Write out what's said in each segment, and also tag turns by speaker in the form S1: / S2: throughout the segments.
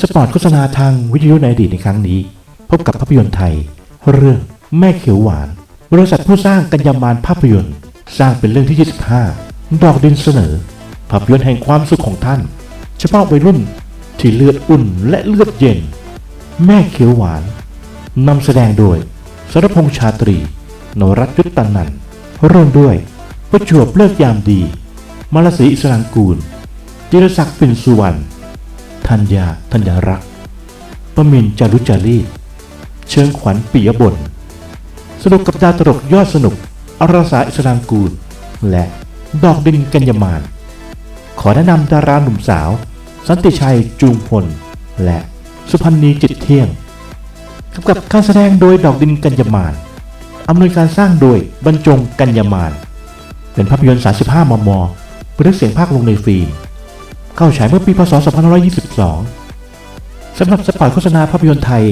S1: สปอร์ตโฆษณาทางวิทยุในอดีตในครั้งนี้ พบกับภาพยนตร์ไทย เรื่องแม่เขียวหวาน บริษัทผู้สร้างกัญญามานภาพยนตร์ สร้างเป็นเรื่องที่ 25 ดอกดินเสนอ ภาพยนตร์แห่งความสุขของท่าน เฉพาะวัยรุ่นที่เลือดอุ่นและเลือดเย็น แม่เขียวหวานนำแสดงโดยสรพงษ์ชาตรีนรัตยุตตันนันร่วมด้วยประจวบเลิกยามดี มลศรีอิสรางกูลจิรศักดิ์ปิ่นสุวรรณ ธัญญาธัญญารักษ์ประมินจารุจารีเชิงขวัญปิยบนสนุกกับดาวตลกยอดสนุกอรสาอิสรางกูล และดอกดินกัญญมาน ขอแนะนำดาราหนุ่มสาว สันติชัยจูงพล และสุพันธ์นีจิตเที่ยงกำกับการแสดงโดยดอกดินกัญญมานอำนวยการสร้างโดยบรรจงกัญญมาน เป็นภาพยนตร์ 35 มมบันทึกเสียงภาคลงในฟิล์ม เข้าฉายเมื่อปีพศ 2522 สำหรับสปอตโฆษณาภาพยนตร์ไทย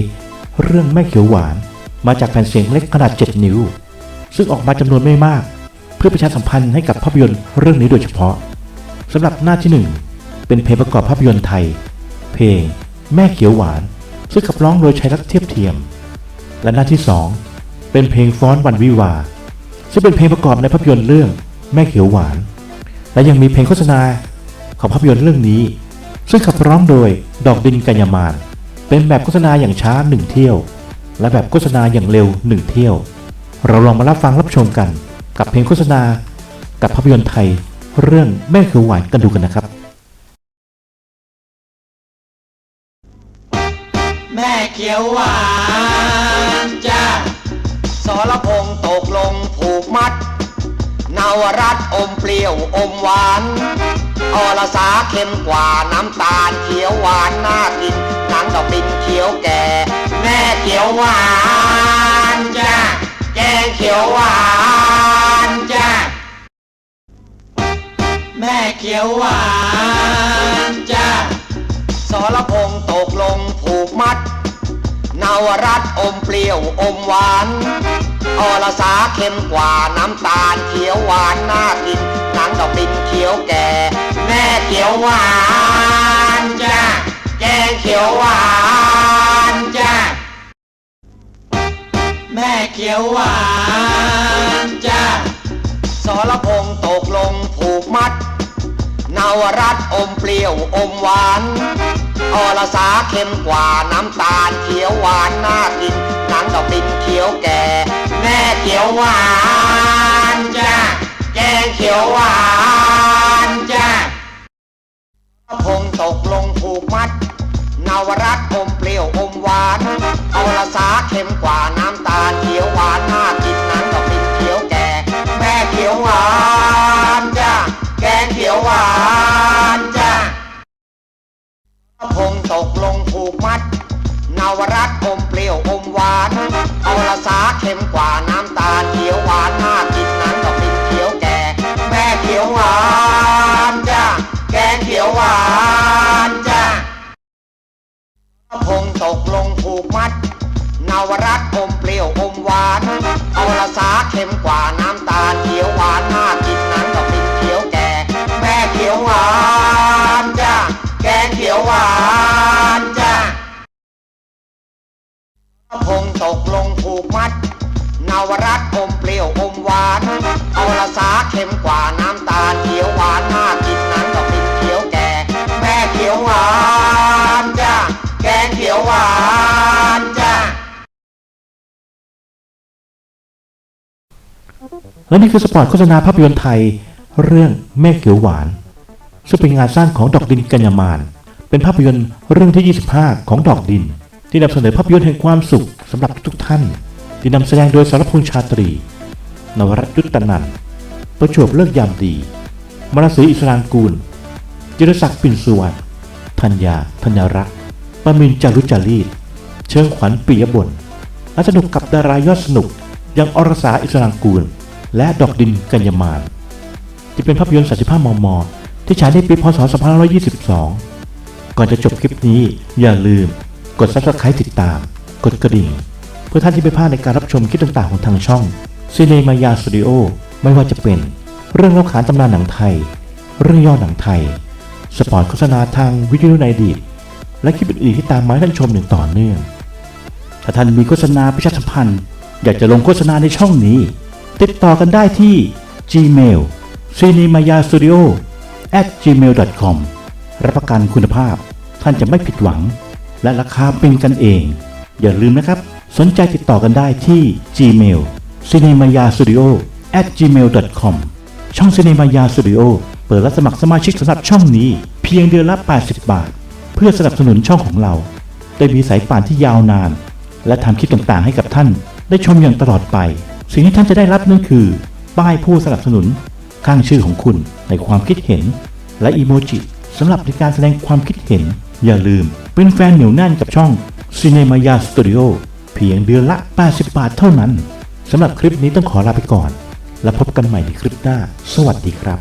S1: เรื่องแม่เขียวหวานมาจากแผ่นเสียงเล็กขนาด 7 นิ้ว ซึ่งออกมาจำนวนไม่มาก เพื่อประชาสัมพันธ์ให้กับภาพยนตร์เรื่องนี้โดยเฉพาะสำหรับหน้าที่ 1 เป็นเพลงประกอบภาพยนตร์ไทย เพลง แม่เขียวหวาน ซึ่งขับร้องโดยชัยรัตน์เทียบเทียม และหน้าที่ 2 เป็นเพลงฟ้อนวันวิวา ซึ่งเป็นเพลงประกอบในภาพยนตร์เรื่องแม่เขียวหวาน และยังมีเพลงโฆษณา ของภาพยนตร์เรื่องนี้ ซึ่งขับร้องโดยดอกดินกัญญามาน เป็นแบบโฆษณาอย่างช้าหนึ่งเที่ยว และแบบโฆษณาอย่างเร็วหนึ่งเที่ยว เราลองมารับฟังรับชมกันกับเพลงโฆษณา กับภาพยนตร์ไทย เรื่องแม่เขียวหวานกันดูกันนะครับ
S2: แม่เขียวหวานจ้าสรพงตกลงผูกมัด นาวรัตอมเปรี้ยวอมหวาน อรสาเค็มกว่าน้ำตาลเขียวหวานน่ากินหนังดอกบินเขียวแก่ แม่เขียวหวานจ้าแกงเขียวหวานจ้าแม่เขียวหวานจ้าสรพงตกลงผูกมัดนาวรัตอมเปรี้ยวอมหวานอรสาเค็มกว่าน้ำตาลเขียวหวานน่ากินหนังดอกบินเขียวแก่ เขียวหวานจ้าแกงเขียวหวานจ้าแม่เขียวหวานจ้าสรพงตกลงผูกมัด นาวรัตอมเปรี้ยวอมหวานอรสาเค็มกว่าน้ำตาลเขียวหวานน่ากินหนังดอกดินเขียวแก่ แม่เขียวหวานจ้าแกงเขียวหวาน พงตกลงผูกมัดนาวรัตน์อมเปรี้ยวอมหวานเอรสาเค็มกว่าน้ำตาลเขียวหวานน่ากินนั้นดอกดินเขียวแก่แม่เขียวหวานจ้าแกงเขียวหวานจ้าพงตกลงผูกมัดนาวรัตน์อมเปรี้ยวอมหวานเอรสาเค็มกว่า อมหวานอรสาเค็มกว่าน้ำตาลเขียวหวานน่ากินนั้นดอกดินเขียวแก่แม่เขียวหวานจ้าแกงเขียวหวานจ้า
S1: และนี่คือสปอตโฆษณาภาพยนตร์ไทย เรื่องแม่เขียวหวาน ซึ่งเป็นงานสร้างของดอกดินกัญญามาน เป็นภาพยนตร์เรื่องที่ 25 ของดอกดิน ที่นำเสนอภาพยนตร์แห่งความสุขสำหรับทุกท่าน ที่นำแสดงโดยสารพงษ์ชาตรี นวรัตยุตตนันประจวบเลิกยามดี มรศรีอิสรางกูล จิรศักดิ์ปิ่นสุวรรณธัญญาธัญรักษ์ปมินจารุจารีเชิงขวัญปิยบนและสนุกกับดารายอดสนุกอย่างอรสาอิสรางกูล และดอกดินกัญญามานที่เป็นภาพยนตร์35มม ที่ฉายในปีพศ 2522 ก่อนจะจบคลิปนี้อย่าลืม กด subscribe ติดตาม กดกระดิ่ง เพื่อท่านที่ไม่พลาดในการรับชมคลิปต่างๆของทางช่อง ซีเนมายาสตูดิโอไม่ว่าจะเป็นเรื่องเล่าขานตำนานหนังไทย เรื่องย่อหนังไทย สปอร์ตโฆษณาทางวิทยุในอดีตและคลิปอื่นๆที่ตามมาให้ท่านชมอย่างต่อเนื่อง ถ้าท่านมีโฆษณาประชาสัมพันธ์ อยากจะลงโฆษณาในช่องนี้ ติดต่อกันได้ที่ Gmail c i n e m a y a s t u d i o at gmail.com รับประกันคุณภาพ ท่านจะไม่ผิดหวัง และราคาเป็นกันเอง อย่าลืมนะครับ สนใจติดต่อกันได้ที่ Gmail c i n e m a y a s t u d i o at gmail.com ช่อง c i n e m a y a Studio เปิดรับสมัครสมาชิกสำหรับช่องนี้ เพียงเดือนละ 80 บาท เพื่อสนับสนุนช่องของเรา ได้มีสายป่านที่ยาวนาน และทำคลิปต่างๆ ให้กับท่าน ได้ชมอย่างตลอดไป สิ่งที่ท่านจะได้รับนั่นคือ ป้ายผู้สนับสนุนข้างชื่อของคุณในความคิดเห็น และอีโมจิสำหรับในการแสดงความคิดเห็น อย่าลืมเป็นแฟนเหนียวแน่นกับช่อง Cinemaya Studio เพียงเดือนละ 80 บาทเท่านั้น สำหรับคลิปนี้ต้องขอลาไปก่อน แล้วพบกันใหม่ในคลิปหน้า สวัสดีครับ